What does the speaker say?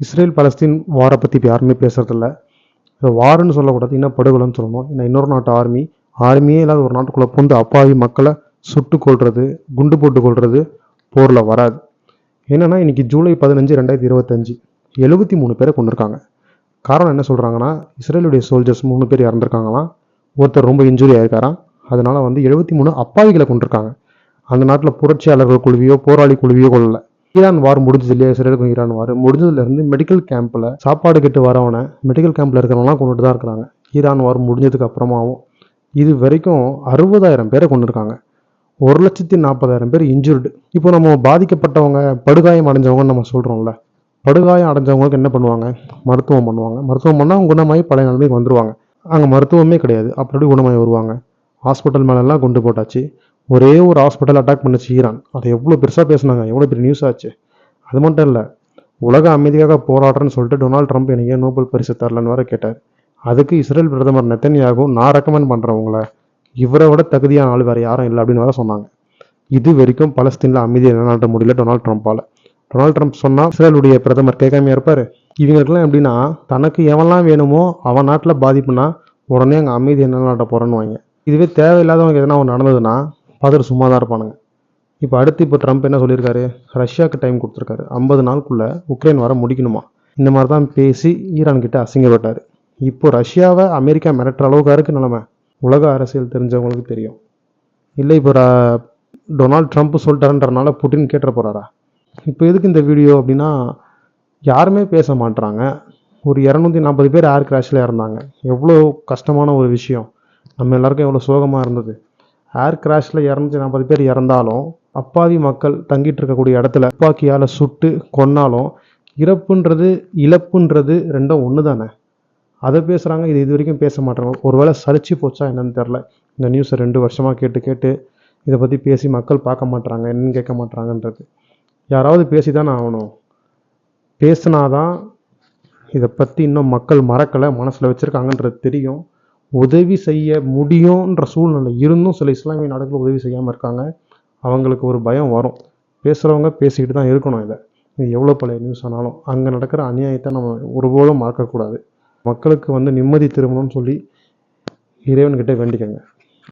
Israel Palestine வாரை பற்றி இப்போ யாருமே பேசுறதில்ல. இது வாருன்னு சொல்லக்கூடாது இன்னும் படுகொலைன்னு சொல்லணும். ஏன்னா இன்னொரு நாட்டு ஆர்மி ஆர்மியே இல்லாத ஒரு நாட்டுக்குள்ளே புந்து அப்பாவி மக்களை சுட்டு கொள்வது குண்டு போட்டு கொள்வது போரில் வராது. என்னென்னா இன்னைக்கு ஜூலை பதினஞ்சு ரெண்டாயிரத்தி இருபத்தஞ்சு எழுபத்தி மூணு பேரை கொண்டிருக்காங்க காரணம் என்ன சொல்கிறாங்கன்னா இஸ்ரேலுடைய சோல்ஜர்ஸ் மூணு பேர் இறந்துருக்காங்களாம் ஒருத்தர் ரொம்ப இன்ஜுரி ஆயிருக்காராம் அதனால் வந்து எழுபத்தி மூணு அப்பாவிகளை கொண்டிருக்காங்க அந்த நாட்டில் புரட்சியாளர்கள் குழுவியோ போராளி குழுவியோ கொள்ளலை ஈரான் வார் முடிஞ்சது இல்லையா? இஸ்ரேலுக்கும் ஈரான் வார். முடிஞ்சதுலேருந்து மெடிக்கல் கேம்பில் சாப்பாடு கெட்டு வரவனை மெடிக்கல் கேம்பில் இருக்கிறவங்களாம் கொண்டுட்டு தான் இருக்கிறாங்க. ஈரான் வார் முடிஞ்சதுக்கு அப்புறமாவும் இது வரைக்கும் அறுபதாயிரம் பேரை கொண்டிருக்காங்க ஒரு லட்சத்தி நாற்பதாயிரம் பேர் இன்ஜுர்டு இப்போ நம்ம பாதிக்கப்பட்டவங்க படுகாயம் அடைஞ்சவங்கன்னு நம்ம சொல்கிறோம்ல படுகாயம் அடைஞ்சவங்களுக்கு என்ன பண்ணுவாங்க? மருத்துவம் பண்ணுவாங்க. மருத்துவம் பண்ணால் குணமாகி பழைய நிலைமைக்கு வந்துடுவாங்க அங்கே மருத்துவமே கிடையாது. அப்படி குணமாகி வருவாங்க. ஹாஸ்பிட்டல் மேலெல்லாம் கொண்டு போட்டாச்சு. ஒரே ஒரு ஹாஸ்பிட்டல் அட்டாக் பண்ணுச்சு ஈரான் அதை எவ்வளோ பெருசாக பேசினாங்க? எவ்வளோ பெரிய நியூஸ் ஆச்சு? அது மட்டும் இல்லை உலக அமைதியாக போராடுறேன்னு சொல்லிட்டு டொனால்ட் ட்ரம்ப் எனக்கு ஏன் நோபல் பரிசு தரலன்னு வேற கேட்டார். அதுக்கு இஸ்ரேல் பிரதமர் நெத்தன்யாகும் நான் ரெக்கமெண்ட் பண்ணுறேன் உங்களை. இவரை விட தகுதியான ஆள் வேறு யாரும் இல்லை அப்படின்னு வேற சொன்னாங்க. இது வரைக்கும் பலஸ்தீனில் அமைதியை நிலைநாட்ட முடியல டொனால்ட் ட்ரம்ப்பால் டொனால்ட் ட்ரம்ப் சொன்னால் இஸ்ரேலுடைய பிரதமர் கேட்காம இருப்பார்? இவங்களுக்குலாம் எப்படின்னா தனக்கு எவன்லாம் வேணுமோ அவன் நாட்டில் பாதிப்புனா உடனே அங்கே அமைதியை நிலைநாட்ட போகிறேன்னு வாங்க இதுவே தேவையில்லாதவங்க எதனா ஒன்று நடந்ததுன்னா பார்த்துட்டு சும்மா தான் இருப்பானுங்க. இப்போ அடுத்து இப்போ ட்ரம்ப் என்ன சொல்லியிருக்காரு? ரஷ்யாவுக்கு டைம் கொடுத்துருக்காரு. ஐம்பது நாளுக்குள்ளே உக்ரைன் வர முடிக்கணுமா? இந்த மாதிரி தான் பேசி ஈரான்கிட்ட அசிங்கப்பட்டார். இப்போ ரஷ்யாவை அமெரிக்கா மிரட்டுற அளவுக்கு இருக்கு நிலைமை. உலக அரசியல் தெரிஞ்சவங்களுக்கு தெரியும். இல்லை இப்போ டொனால்ட் ட்ரம்ப் சொல்லிட்டாருன்றனால புட்டின் கேட்டுற போகிறாரா இப்போ எதுக்கு இந்த வீடியோ அப்படின்னா யாருமே பேச மாட்டுறாங்க ஒரு இரநூத்தி நாற்பது பேர் ஏர் கிராஷில் இறந்தாங்க. எவ்வளோ கஷ்டமான ஒரு விஷயம். நம்ம எல்லாருக்கும் எவ்வளோ சோகமாக இருந்தது. ஏர் கிராஷில் இரநூத்தி நாற்பது பேர் இறந்தாலும் அப்பாவி மக்கள் தங்கிட்டு இருக்கக்கூடிய இடத்துல துப்பாக்கியால் சுட்டு கொன்னாலும் இறப்புன்றது இழப்புன்றது ரெண்டும் ஒன்று தானே அதை பேசுகிறாங்க இது இது வரைக்கும் பேச மாட்டாங்க. ஒருவேளை சலிச்சு போச்சா என்னன்னு தெரில இந்த நியூஸை ரெண்டு வருஷமாக கேட்டு கேட்டு இதை பற்றி பேசி மக்கள் பார்க்க மாட்டுறாங்க என்னன்னு கேட்க மாட்டுறாங்கன்றது யாராவது பேசி தானே ஆகணும். பேசினாதான் இதை பற்றி இன்னும் மக்கள் மறக்கலை மனசில் வச்சுருக்காங்கன்றது தெரியும். உதவி செய்ய முடியுன்ற சூழ்நிலை இருந்தும் சில இஸ்லாமிய நாடுகள் உதவி செய்யாமல் இருக்காங்க. அவங்களுக்கு ஒரு பயம் வரும். பேசுகிறவங்க பேசிக்கிட்டு தான் இருக்கணும் இதை. இது எவ்வளோ பழைய நியூஸ் ஆனாலும் அங்கே நடக்கிற அநியாயத்தை நம்ம ஒருபோதும் மறக்கக்கூடாது. மக்களுக்கு வந்து நிம்மதி திரும்பணும்னு சொல்லி இறைவன்கிட்ட வேண்டிக்கங்க.